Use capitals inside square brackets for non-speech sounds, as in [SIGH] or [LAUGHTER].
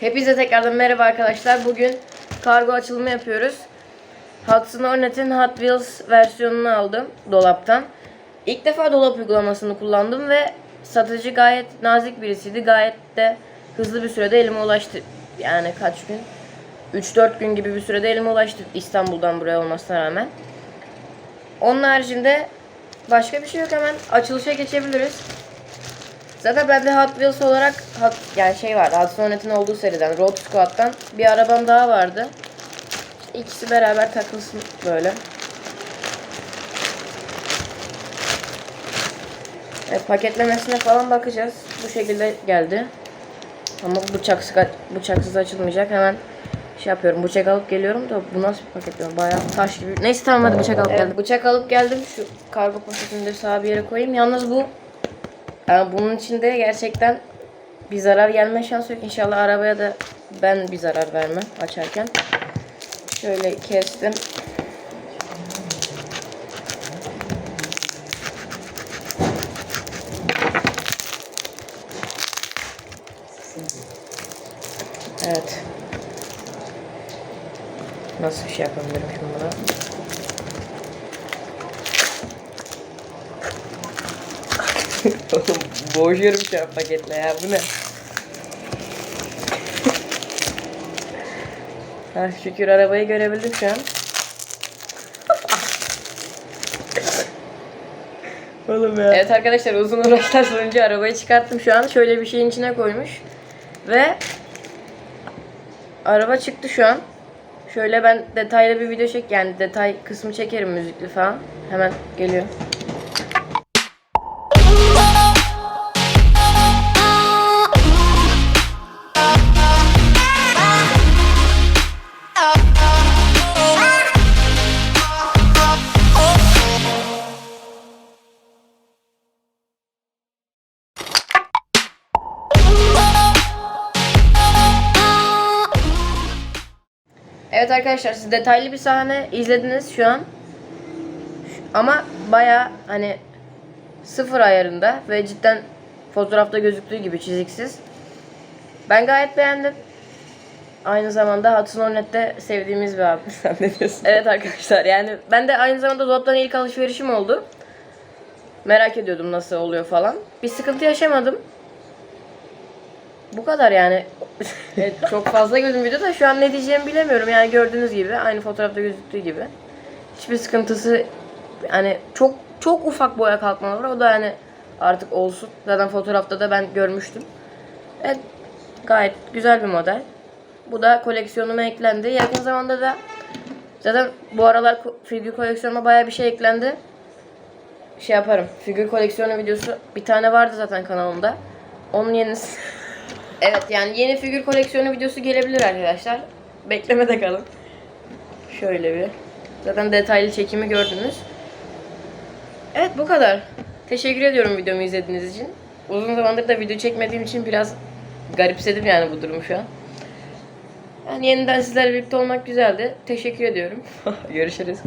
Hepinize tekrardan merhaba arkadaşlar. Bugün kargo açılımı yapıyoruz. Hudson Hornet'in Hot Wheels versiyonunu aldım dolaptan. İlk defa dolap uygulamasını kullandım ve satıcı gayet nazik birisiydi. Gayet de hızlı bir sürede elime ulaştı. Yani kaç gün? 3-4 gün gibi bir sürede elime ulaştı İstanbul'dan buraya olmasına rağmen. Onun haricinde başka bir şey yok hemen açılışa geçebiliriz. Zaten bende Hot Wheels olarak Hot, yani şey vardı. Hudson Hornet'in olduğu seriden Road Squad'dan bir arabam daha vardı. İşte ikisi beraber takılsın böyle. Evet, paketlemesine falan bakacağız. Bu şekilde geldi. Ama bıçaksız, bıçaksız açılmayacak. Hemen şey yapıyorum. Bıçak alıp geliyorum da bu nasıl bir paket? Bayağı taş gibi. Neyse tamam hadi bıçak alıp geldim. Bıçak alıp geldim. Şu kargo poşetini de sağa bir yere koyayım. Yalnız bu yani bunun içinde gerçekten bir zarar gelme şansı yok. İnşallah arabaya da ben bir zarar vermem açarken. Şöyle kestim. Evet. Nasıl bir şey yapabilirim şimdi buna? Oğlum boğuşuyorum şu an paketle ya bu ne? ha, şükür arabayı görebildim şu an. Oğlum ya. Evet arkadaşlar uzun uğraşlar sonucu arabayı çıkarttım şu an. Şöyle bir şeyin içine koymuş. Ve araba çıktı şu an. Şöyle ben detaylı bir video çek yani detay kısmı çekerim müzikli falan. Hemen geliyor. Evet arkadaşlar siz detaylı bir sahne izlediniz şu an. Ama baya hani sıfır ayarında ve cidden fotoğrafta gözüktüğü gibi çiziksiz. Ben gayet beğendim. Aynı zamanda Hudson Hornet'te sevdiğimiz bir abi. Sen ne diyorsun? Evet arkadaşlar yani ben de aynı zamanda dolaptan ilk alışverişim oldu. Merak ediyordum nasıl oluyor falan. Bir sıkıntı yaşamadım. Bu kadar yani. [LAUGHS] evet, çok fazla gözüm videoda şu an ne diyeceğimi bilemiyorum. Yani gördüğünüz gibi aynı fotoğrafta gözüktüğü gibi. Hiçbir sıkıntısı hani çok çok ufak boya kalkmaları var. O da hani artık olsun. Zaten fotoğrafta da ben görmüştüm. Evet gayet güzel bir model. Bu da koleksiyonuma eklendi. Yakın zamanda da zaten bu aralar figür koleksiyonuma bayağı bir şey eklendi. Şey yaparım. Figür koleksiyonu videosu bir tane vardı zaten kanalımda. Onun yenisi [LAUGHS] Evet yani yeni figür koleksiyonu videosu gelebilir arkadaşlar. Beklemede kalın. Şöyle bir. Zaten detaylı çekimi gördünüz. Evet bu kadar. Teşekkür ediyorum videomu izlediğiniz için. Uzun zamandır da video çekmediğim için biraz garipsedim yani bu durumu şu an. Yani yeniden sizlerle birlikte olmak güzeldi. Teşekkür ediyorum. [LAUGHS] Görüşürüz.